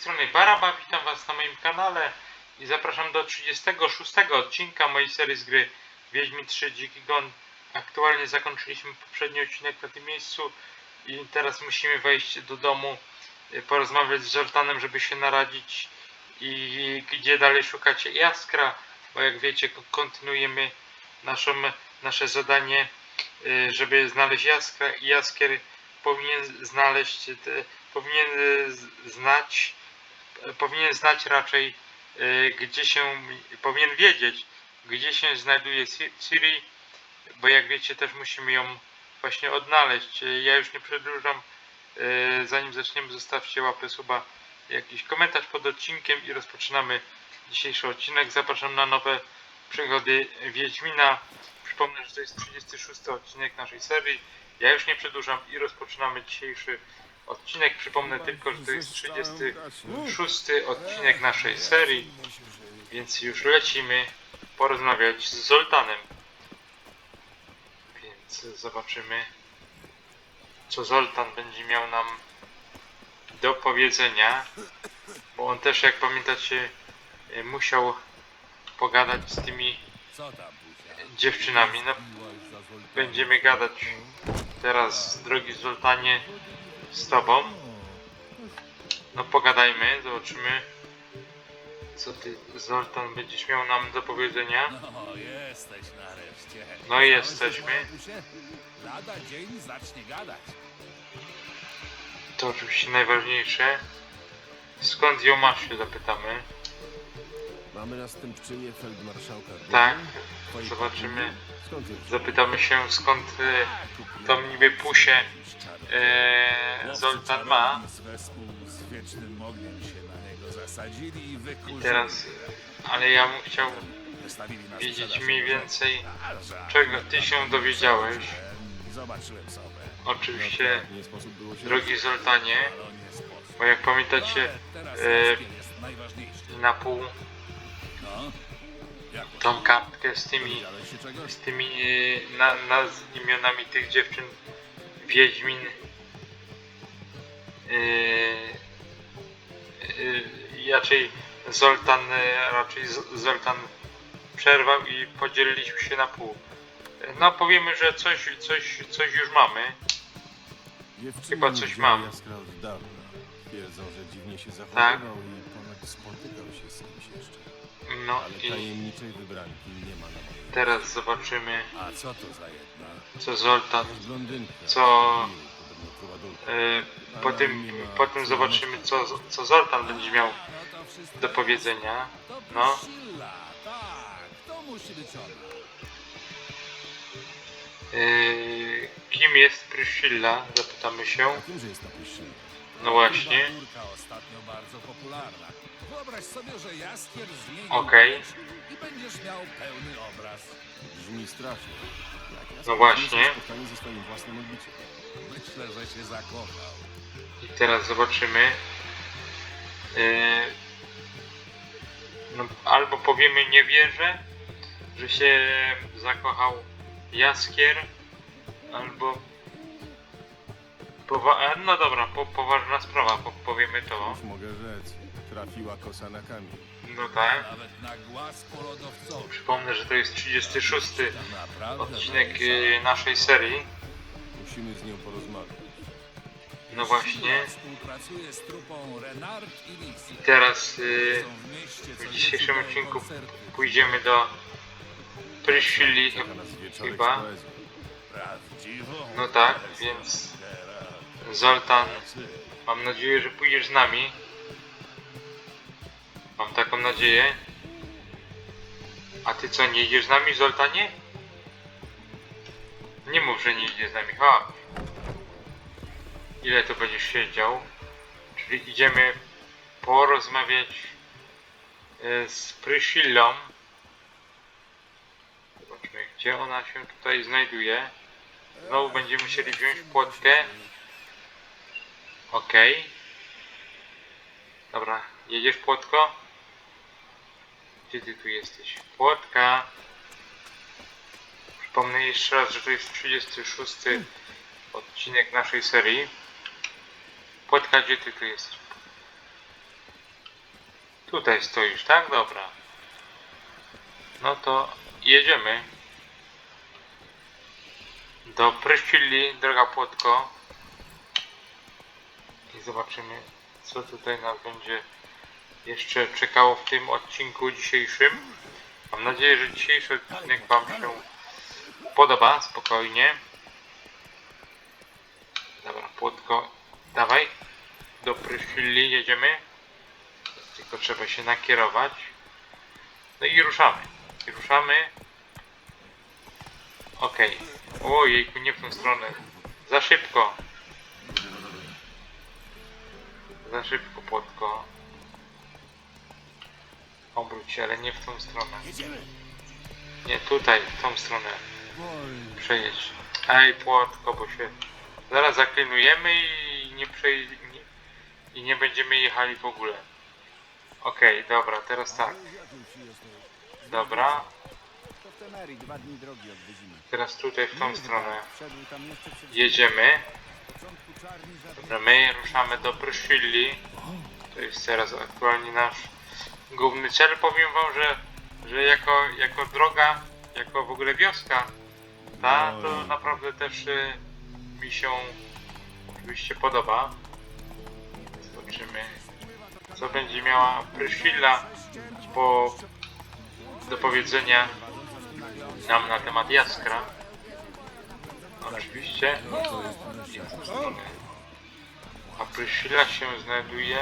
strony Baraba, witam Was na moim kanale i zapraszam do 36 odcinka mojej serii z gry Wiedźmin 3 Dziki Gon. Aktualnie zakończyliśmy poprzedni odcinek na tym miejscu i teraz musimy wejść do domu, y, porozmawiać z Zoltanem, żeby się naradzić i gdzie dalej szukać Jaskra, bo jak wiecie ko- kontynuujemy naszą, nasze zadanie, y, żeby znaleźć Jaskra i Jaskier powinien znaleźć, te, powinien y, znać, powinien znać raczej, y, gdzie się, powinien wiedzieć, gdzie się znajduje Ciri, bo jak wiecie, też musimy ją właśnie odnaleźć. Y, Ja już nie przedłużam, y, zanim zaczniemy, zostawcie łapę suba, jakiś komentarz pod odcinkiem i rozpoczynamy dzisiejszy odcinek. Zapraszam na nowe przygody Wiedźmina. Przypomnę, że to jest 36 odcinek naszej serii. Ja już nie przedłużam i rozpoczynamy dzisiejszy odcinek. Przypomnę tylko, że to jest 36 odcinek naszej serii, więc już lecimy porozmawiać z Zoltanem. Więc zobaczymy, co Zoltan będzie miał nam do powiedzenia, bo on też, jak pamiętacie, y, musiał pogadać z tymi dziewczynami. No, będziemy gadać teraz, drogi Zoltanie, z tobą. No pogadajmy, zobaczymy, co ty, Zoltan, będziesz miał nam do powiedzenia. No, jesteś nareszcie. No i jesteśmy. Lada dzień zacznie gadać. To oczywiście najważniejsze. Skąd ją masz, się zapytamy. Mamy następczynię feldmarszałka. Tak, Twojej zobaczymy. Skąd? Zapytamy się, skąd e, tą niby pusię e, Zoltan ma. Wespół z wiecznym ogniem się na niego zasadzili i teraz, ale ja bym chciał Wystawili wiedzieć sprzedaż mniej więcej, czego ty się dowiedziałeś. Zobaczyłem sobie. Oczywiście, Nie sposób było się... drogi Zoltanie, bo jak pamiętacie, e, Jaskier jest najważniejszy. na pół tą kartkę z tymi, z tymi na, na, z imionami tych dziewczyn Wiedźmin yy, raczej Zoltan e, raczej Z- Zoltan przerwał i podzieliliśmy się na pół. No powiemy, że coś, coś, coś już mamy. Dziewczyny Chyba coś mam. Twierdzą, że dziwnie się Tak. zachowywał i ponoć No Ale i tajemniczej wybranki nie ma na teraz zobaczymy A co to za jedna? co Zoltan Blondynka. Co- Podobno prowadulka. e, po tym, po tym zobaczymy co, co Zoltan będzie miał do powiedzenia. No. Priscilla, tak, to musi być ona. Yy, kim jest Priscilla? Zapytamy się. A kimże jest ta Priscilla? No właśnie. Ostatnio bardzo popularna. Wyobraź sobie, że jaskier zmieni Okej. i będziesz miał pełny obraz. Brzmi strasznie. Jak Jaskra No właśnie. zamiast spotkanie ze swoim własnym odbiciem. Myślę, że się zakochał. I teraz zobaczymy. Yy, no, albo powiemy nie wierzę, że się zakochał Jaskier, albo powa- no dobra, po, poważna sprawa, po, powiemy to. Już mogę rzec. Trafiła kosa na kamień. No tak. Nawet na głaz. Przypomnę, że to jest 36 To naprawdę odcinek yy, naszej serii. Musimy z nią porozmawiać. No właśnie. Współpracuje z trupą Renard i Lis. I teraz yy, Są w dzisiejszym odcinku pójdziemy do wieczorek chyba. Prawdziwą No tak, więc. Zoltan, mam nadzieję, że pójdziesz z nami. Mam taką nadzieję. A ty co, nie idziesz z nami, Zoltanie? Nie mów, że nie idziesz z nami, chodź. Ile to będziesz siedział? Czyli idziemy porozmawiać e, z Priscillą. Zobaczmy, gdzie ona się tutaj znajduje. Znowu będziemy musieli wziąć płotkę. Okej. Dobra, jedziesz płotko? Gdzie ty tu jesteś? Płotka. Przypomnę jeszcze raz, że to jest 36 odcinek naszej serii. Płotka, gdzie ty tu jesteś? Tutaj stoisz, tak? Dobra. No to jedziemy. Do Pryszcili, droga Płotko. I zobaczymy, co tutaj nas będzie jeszcze czekało w tym odcinku dzisiejszym. Mam nadzieję, że dzisiejszy odcinek Wam się podoba, spokojnie. Dobra, Płotko, dawaj. Do Pryszcili jedziemy. Tylko trzeba się nakierować. No i ruszamy. I ruszamy. Okej. Ojejku, nie w tą stronę. Za szybko. Za szybko, płotko. Obróć się, ale nie w tą stronę. Nie, tutaj, w tą stronę. Przejedź. Ej, płotko, bo się zaraz zaklinujemy i nie przej... nie... i nie będziemy jechali w ogóle. Okej, dobra, teraz tak. Dobra, teraz tutaj w tą stronę. Jedziemy. Dobra, my ruszamy do Pryszwili. To jest teraz aktualnie nasz główny cel. Powiem wam, że, że jako, jako droga, jako w ogóle wioska, ta to naprawdę też y, mi się oczywiście podoba. Zobaczymy, co będzie miała Pryszwila po do powiedzenia nam na temat Jaskra. Oczywiście. A Pryszwila się znajduje...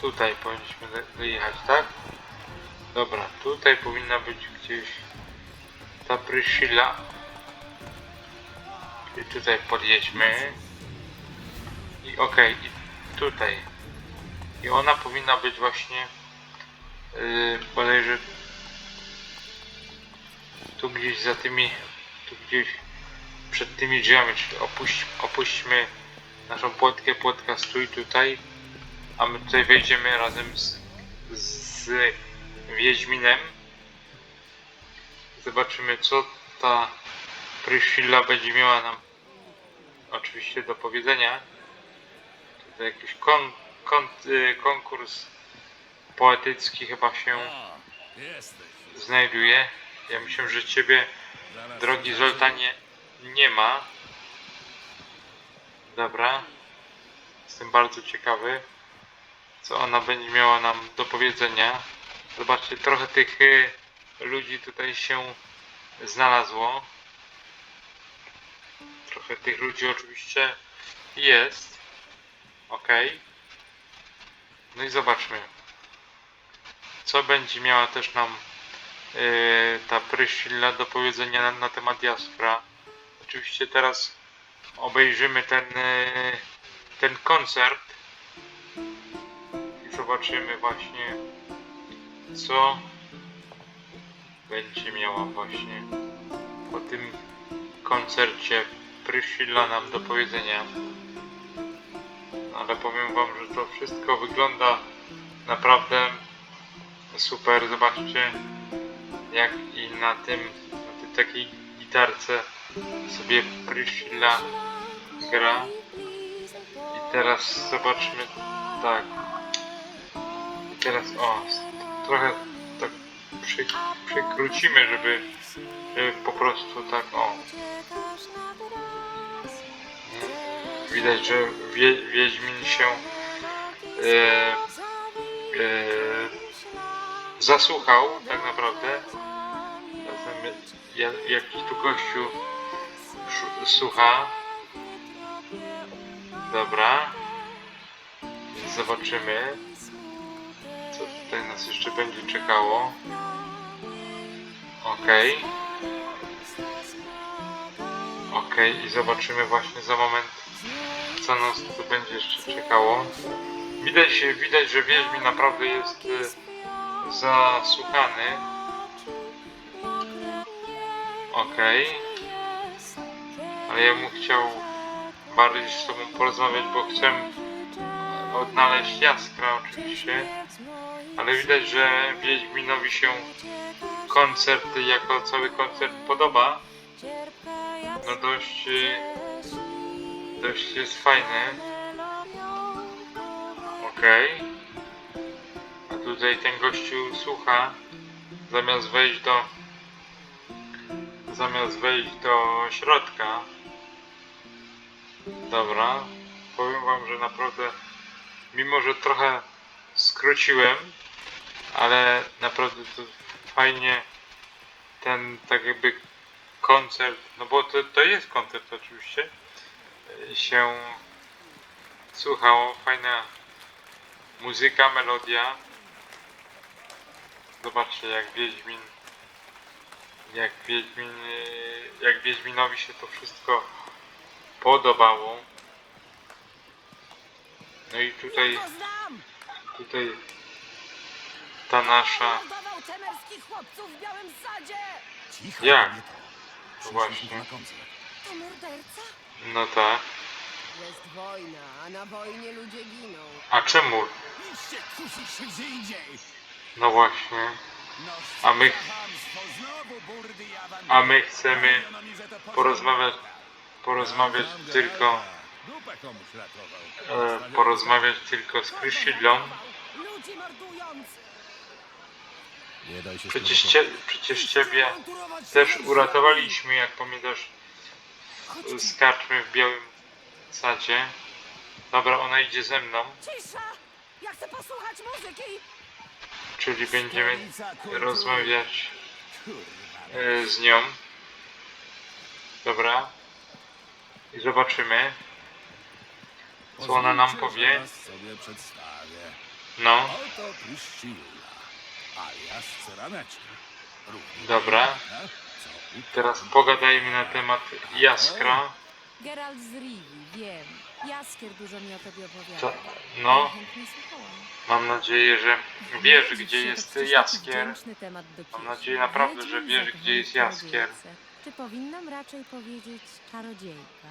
Tutaj powinniśmy do- dojechać, tak? Dobra, tutaj powinna być gdzieś ta Pryszwila. I tutaj podjedźmy. I okej, i tutaj. I ona powinna być właśnie yy, bodajże tu gdzieś za tymi, tu gdzieś przed tymi drzwiami, czyli opuść, opuśćmy naszą płotkę, płotka stój tutaj, a my tutaj wejdziemy razem z, z Wiedźminem. Zobaczymy co ta Pryszwila będzie miała nam oczywiście do powiedzenia. Tutaj jakiś kon, kon, y, konkurs poetycki chyba się znajduje. Ja myślę, że ciebie Drogi. Zoltanie, nie ma. Dobra. Jestem bardzo ciekawy, co ona będzie miała nam do powiedzenia. Zobaczcie, trochę tych y, ludzi tutaj się znalazło. Trochę tych ludzi oczywiście jest. Ok. No i zobaczmy, co będzie miała też nam ta Pryszwila do powiedzenia na, na temat Jaskra. Oczywiście teraz obejrzymy ten, yy, ten koncert i zobaczymy właśnie co będzie miała właśnie po tym koncercie Pryszwila nam do powiedzenia. Ale powiem wam, że to wszystko wygląda naprawdę super. Zobaczcie jak i na tym, na tej takiej gitarce sobie Priscilla gra. I teraz zobaczmy, tak. I teraz o, trochę tak przy, przykrócimy, żeby, żeby po prostu tak o. Widać, że wie, Wiedźmin się e, e, zasłuchał tak naprawdę. Zatem ja, jakiś tu gościu słucha. Dobra. Zobaczymy, co tutaj nas jeszcze będzie czekało. Okej. Okej, i zobaczymy właśnie za moment, co nas tu będzie jeszcze czekało. Widać, widać że Wiedźmin naprawdę jest y, zasłuchany. Okej. Ale ja bym chciał bardziej z tobą porozmawiać, bo chcę odnaleźć Jaskra oczywiście. Ale widać, że Wiedźminowi się koncert jako cały koncert podoba. No dość, dość jest fajny. Okej. A tutaj ten gościu słucha. Zamiast wejść do... Zamiast wejść do środka. Dobra. Powiem wam, że naprawdę... Mimo, że trochę skróciłem, ale naprawdę to fajnie ten tak jakby koncert, no bo to, to jest koncert oczywiście, się słuchało, fajna muzyka, melodia. Zobaczcie jak Wiedźmin, jak Wiedźmin, y, jak Wiedźminowi się to wszystko podobało. No i tutaj, tutaj ta nasza, Mordował temerskich chłopców w białym sadzie! Cicho, Jak? kobieto. To właśnie. To morderca? no tak. Jest wojna, a na wojnie ludzie giną. A czemu? Idźcie kusić się gdzie indziej! No właśnie. A my-. A my chcemy porozmawiać, porozmawiać tylko, e, porozmawiać tylko z się Przecież, cie, przecież ciebie też uratowaliśmy, jak pamiętasz, z karczmy w białym sadzie. Dobra, ona idzie ze mną, cisza! Ja chcę posłuchać muzyki! Czyli będziemy rozmawiać e, z nią. Dobra. I zobaczymy, co ona nam powie. No, Dobra. teraz pogadajmy na temat Jaskra. Geralt z Rivi, wiem. Jaskier dużo mi o tobie opowiadał. To, no, Chętnie słuchałam. mam nadzieję, że wiesz, gdzie się, to jest przecież taki Jaskier. wdzięczny temat do Mam nadzieję naprawdę, że Wiedźmin wiesz, gdzie jest w Jaskier. czarodziejce. Czy powinnam raczej powiedzieć czarodziejka?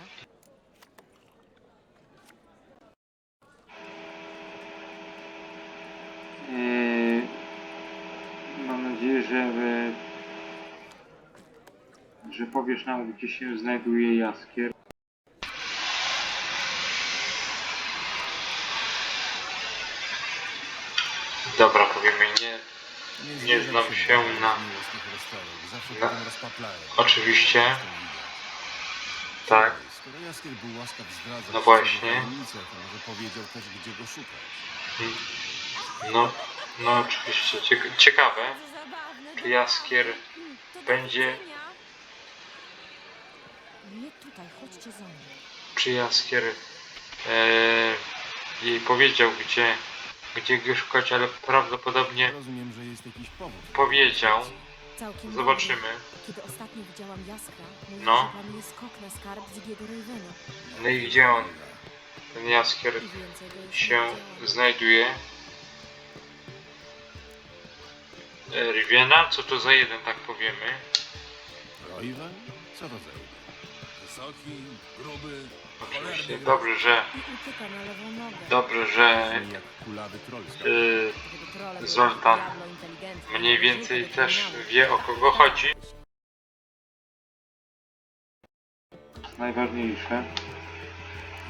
Yy, mam nadzieję, że, e, że powiesz nam, gdzie się znajduje Jaskier. Dobra, powiemy nie. Nie znam się na- na-. Oczywiście. Tak. No właśnie. No, no oczywiście. Cieka- ciekawe, czy Jaskier będzie- czy Jaskier e, jej powiedział, gdzie, gdzie go szukać, ale prawdopodobnie Rozumiem, że jest jakiś powód. powiedział. Całkiem Zobaczymy. Kiedy ostatnio widziałam Jaskra, mówił, No. że skok na skarb Zigiego Ravena. No i gdzie on, ten Jaskier, I więcej go już nie się widziałam. znajduje? E, Riviena? Co to za jeden, tak powiemy? Roiwen? Co to za jeden? Wysoki, gruby, Oczywiście. Dobrze, że, I utyka na lewą nogę. dobrze, że jak kulawy Gdyby były Zoltan diablo inteligentne, mniej więcej też wie o kogo chodzi. Najważniejsze.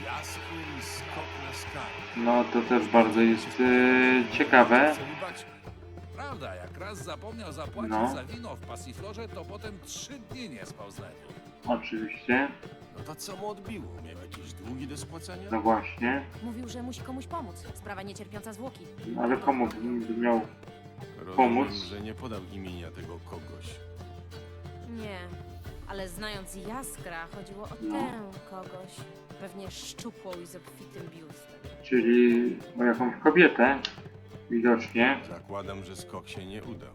Jaskier i skok na skarb. No to też bardzo jest e, ciekawe. Prawda, jak raz zapomniał zapłacić No. za wino w pasiflorze, to potem trzy dni nie spał z. Oczywiście, No to co mu odbiło? Miał jakieś długi do spłacenia? no właśnie. Mówił, że musi komuś pomóc. Sprawa niecierpiąca zwłoki. No Ale komu by miał Rozumiem, pomóc? że nie podał imienia tego kogoś. Nie, ale znając Jaskra, chodziło o No. tę kogoś. Pewnie szczupłą i z obfitym biustem. Czyli o jakąś kobietę, widocznie. Zakładam, że skok się nie udał.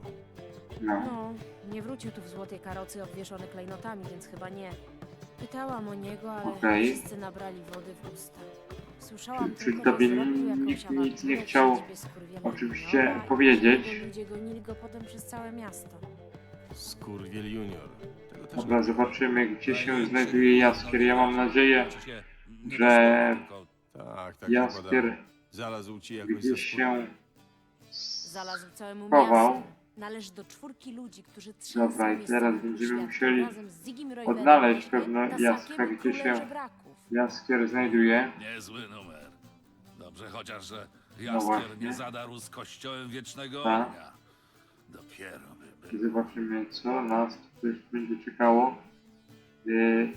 No, No, nie wrócił tu w złotej karocy obwieszony klejnotami, więc chyba nie. Pytałam o niego, ale Okej. wszyscy nabrali wody w usta. Słyszałam Czyli- tylko, czyli tobie że zrobił jakąś nikt nic nie chciał siedzibie skurwiela oczywiście juniora i powiedzieć. jego Ludzie gonili go potem przez całe miasto. Skurwiel junior. Tego też dobra, nie zobaczymy gdzie się znajduje Jaskier. Ja mam nadzieję, że Tak, tak Jaskier zakładałem. Zalazł ci jakoś za gdzieś się... Znalazł całemu Schował. miastu. Należy do czwórki ludzi, którzy Dobra, i teraz będziemy musieli odnaleźć Jaskra, i gdzie się-. Jaskier znajduje. Niezły numer. Dobrze chociaż, że Jaskier właśnie. nie zadarł z kościołem wiecznego Tak. ognia. Dopiero by był. zobaczymy, co nas tutaj będzie czekało. Yy...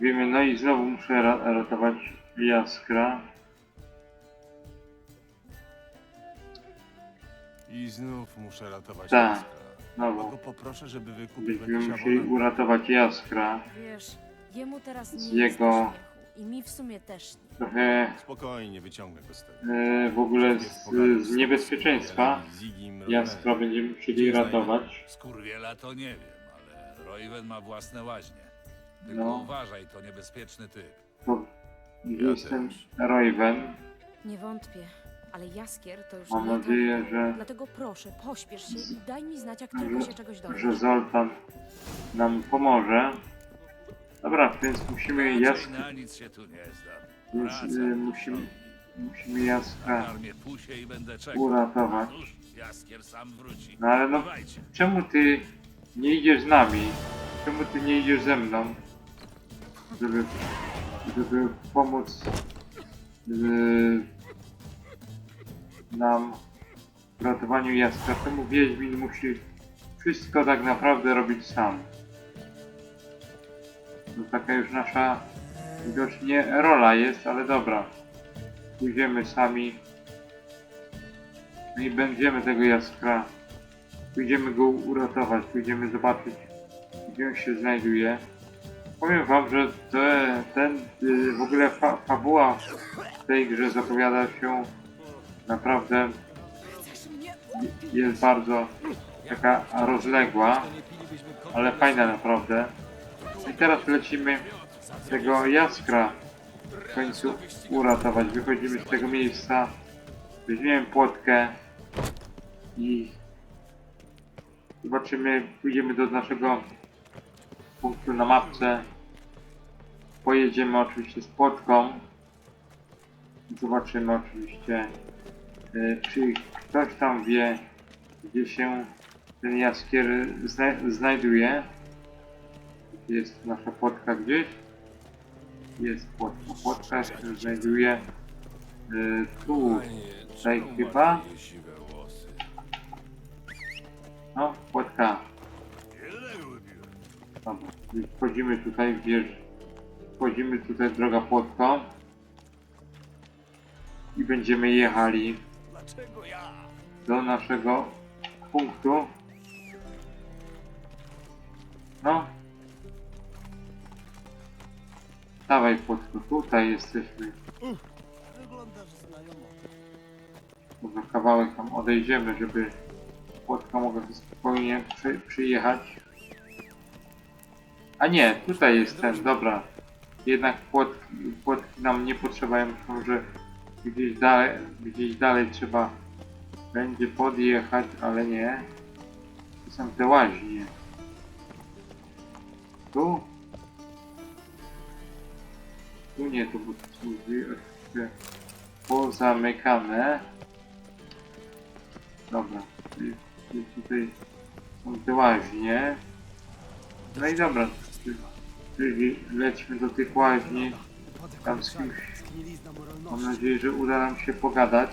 Wiemy, no i znowu muszę ra- ratować Jaskra. I znów muszę ratować Tak. Jaskra. Znowu Go poproszę, żeby wykupił będziemy jakiś musieli abonament. uratować Jaskra. Wiesz, jemu teraz nie Z jest jego- do śmiechu. I mi w sumie też nie. Trochę Spokojnie, wyciągnę go z tego. yy, w ogóle z, z niebezpieczeństwa Jaskra będziemy musieli ratować. Skurwiela to nie wiem, ale Royven ma własne łaźnie. Tylko No. uważaj, to niebezpieczny typ. To Ja jestem też. Royven. Nie wątpię, ale Jaskier to już Mam nie nadzieję, tamten. że- Dlatego proszę, pośpiesz się i daj mi znać, jak tylko się czegoś że dowiesz. Zoltan nam pomoże. Dobra, więc musimy Raczej Jaskra, na nic się tu nie zdam. więc Wracam y, do musimy, przodu. musimy Jaskra Na armię pusie i będę czekał. uratować. Cóż, Jaskier sam wróci. No ale no, czemu ty nie idziesz z nami? Czemu ty nie idziesz ze mną? Żeby, żeby pomóc y, nam w ratowaniu Jaskra. Czemu Wiedźmin musi wszystko tak naprawdę robić sam? To taka już nasza widocznie rola jest, ale dobra. Pójdziemy sami. No i będziemy tego Jaskra. Pójdziemy go uratować, pójdziemy zobaczyć, gdzie on się znajduje. Powiem wam, że te, ten y, w ogóle fa, fabuła w tej grze zapowiada się naprawdę jest bardzo taka rozległa, ale fajna naprawdę. I teraz lecimy tego jaskra w końcu uratować. Wychodzimy z tego miejsca, weźmiemy płotkę i zobaczymy, pójdziemy do naszego punktu na mapce. Pojedziemy oczywiście z płotką. Zobaczymy oczywiście, czy ktoś tam wie, gdzie się ten jaskier zna znajduje. Jest nasza płotka gdzieś. Jest płotka. Płotka się znajduje y, tu. Tutaj chyba. No, płotka. Dobra, wchodzimy tutaj, wiesz, wchodzimy tutaj droga płotką i będziemy jechali Dlaczego ja? do naszego punktu. No. Dawaj płotko, tutaj jesteśmy. Wyglądasz znajomo. Może kawałek tam odejdziemy, żeby płotka mogła spokojnie przy, przyjechać. A nie, tutaj jest ten, dobra. Jednak płotki, płotki nam nie potrzeba, ja myślę, że gdzieś dalej, gdzieś dalej trzeba będzie podjechać, ale nie. Tu są te łaźnie. Tu? Tu nie, tu bo tu pozamykane. Dobra, czyli tutaj są te łaźnie. No i dobra, czyli lećmy do tych łaźni. Tam z kimś, mam nadzieję, że uda nam się pogadać.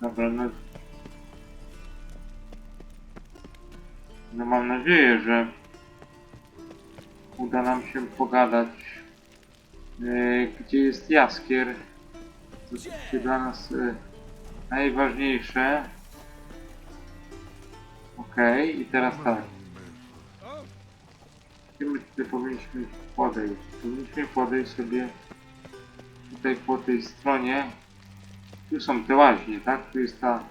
Dobra, no... No mam nadzieję, że uda nam się pogadać. E, gdzie jest Jaskier? To jest dla nas e, najważniejsze. Okej, i teraz tak. Gdzie my tutaj powinniśmy podejść? Powinniśmy podejść sobie tutaj po tej stronie. Tu są te łaźnie, tak? Tu jest ta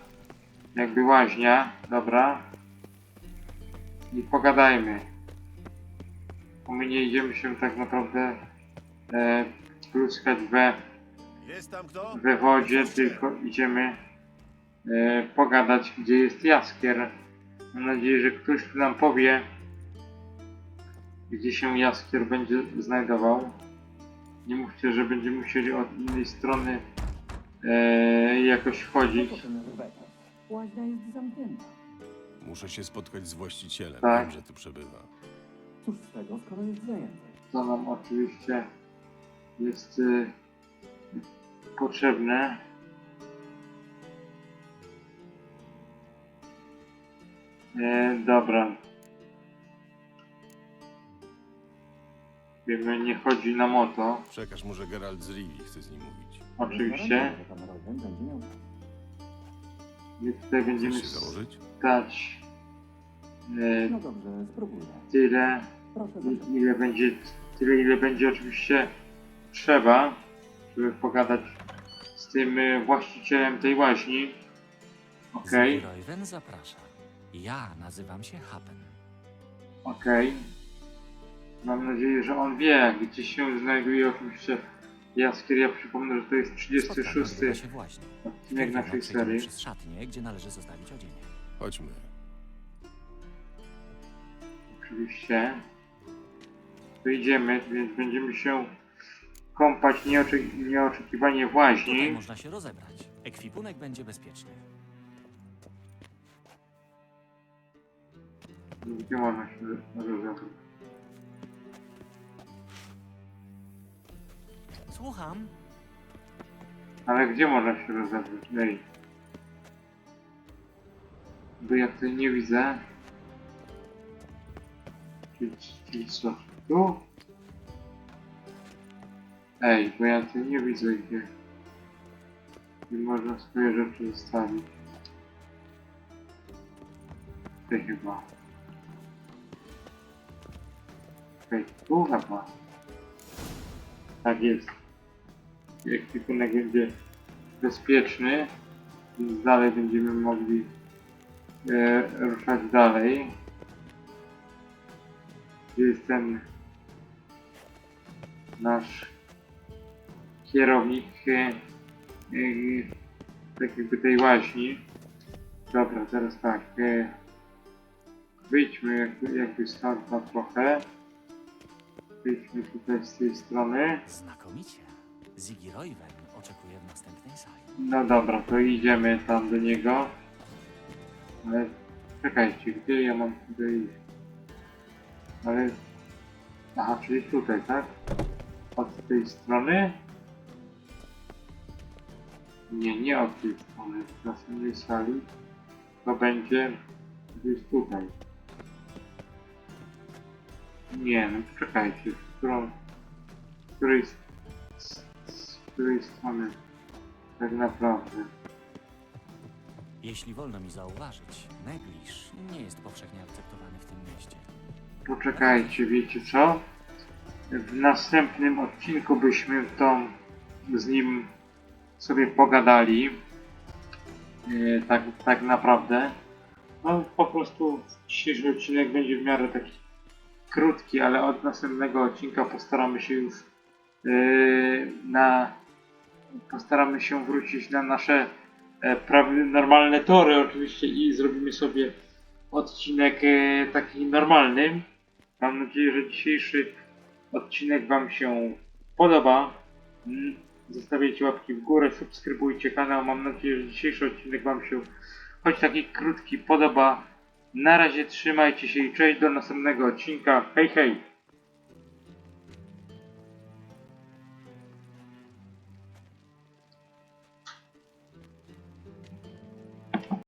jakby łaźnia, dobra. I pogadajmy. Bo my nie idziemy się tak naprawdę e, pluskać we, we wodzie, tylko idziemy e, pogadać, gdzie jest jaskier. Mam nadzieję, że ktoś tu nam powie, gdzie się jaskier będzie znajdował. Nie mówcie, że będziemy musieli od innej strony e, jakoś wchodzić. Łaźnia jest zamknięta. Muszę się spotkać z właścicielem. Tak. Wiem, że tu przebywa. Cóż z tego, skoro jest zajęty? co nam oczywiście jest y, potrzebne. E, dobra. Wiemy, nie chodzi nam o to, Przekaż mu, że Geralt z Rivi chce z nim mówić. oczywiście. Miał My tutaj będziemy Chcesz się założyć? stać e, No dobrze, spróbuję. tyle, Proszę i- zacząć. ile będzie, tyle ile będzie oczywiście trzeba, żeby pogadać z tym e, właścicielem tej łaźni. Okej, Zbrojwen zaprasza. Ja nazywam się Hapen. okej. Mam nadzieję, że on wie, gdzie się znajduje oczywiście Jaskier. Ja przypomnę, że to jest Spotkanie 36 odbywa się właśnie. odcinek naszej przejdziemy serii. przez szatnię, gdzie należy zostawić odzienie. Chodźmy. Oczywiście. To idziemy, więc będziemy się kąpać nieoczy- nieoczekiwanie w Tutaj łaźni. można się rozebrać. Ekwipunek będzie bezpieczny. Gdzie można się rozebrać? Słucham. Ale gdzie można się rozebrać? Ej. Bo ja tutaj nie widzę. Czyli, czyli co? Tu? Ej, bo ja tutaj nie widzę gdzie. Nie można swoje rzeczy zostawić. Tutaj chyba. Okej, tu chyba. Tak jest ekwipunek będzie bezpieczny, więc dalej będziemy mogli e, ruszać dalej. Gdzie jest ten nasz kierownik e, e, tak jakby tej łaźni. Dobra, teraz tak. E, wyjdźmy jakby, jakby stąd na trochę. Wyjdźmy tutaj z tej strony. Znakomicie. Ziggy Royven oczekuje w następnej sali. No dobra, to idziemy tam do niego. Ale czekajcie, gdzie ja mam tutaj iść? Ale... Aha, czyli tutaj, tak? Od tej strony? Nie, nie od tej strony. W następnej sali to będzie gdzieś tutaj. Nie, no czekajcie, w którą... Z której... Z której strony? Tak naprawdę. Jeśli wolno mi zauważyć, negliż nie jest powszechnie akceptowany w tym mieście. Poczekajcie, wiecie co? W następnym odcinku byśmy to z nim sobie pogadali. E, tak, tak naprawdę. No po prostu dzisiejszy odcinek będzie w miarę taki krótki, ale od następnego odcinka postaramy się już e, na postaramy się wrócić na nasze e, prawie normalne tory oczywiście i zrobimy sobie odcinek e, taki normalny. Mam nadzieję, że dzisiejszy odcinek Wam się podoba. Mm, Zostawiajcie łapki w górę, subskrybujcie kanał. Mam nadzieję, że dzisiejszy odcinek Wam się choć taki krótki podoba. Na razie trzymajcie się i cześć do następnego odcinka. Hej hej!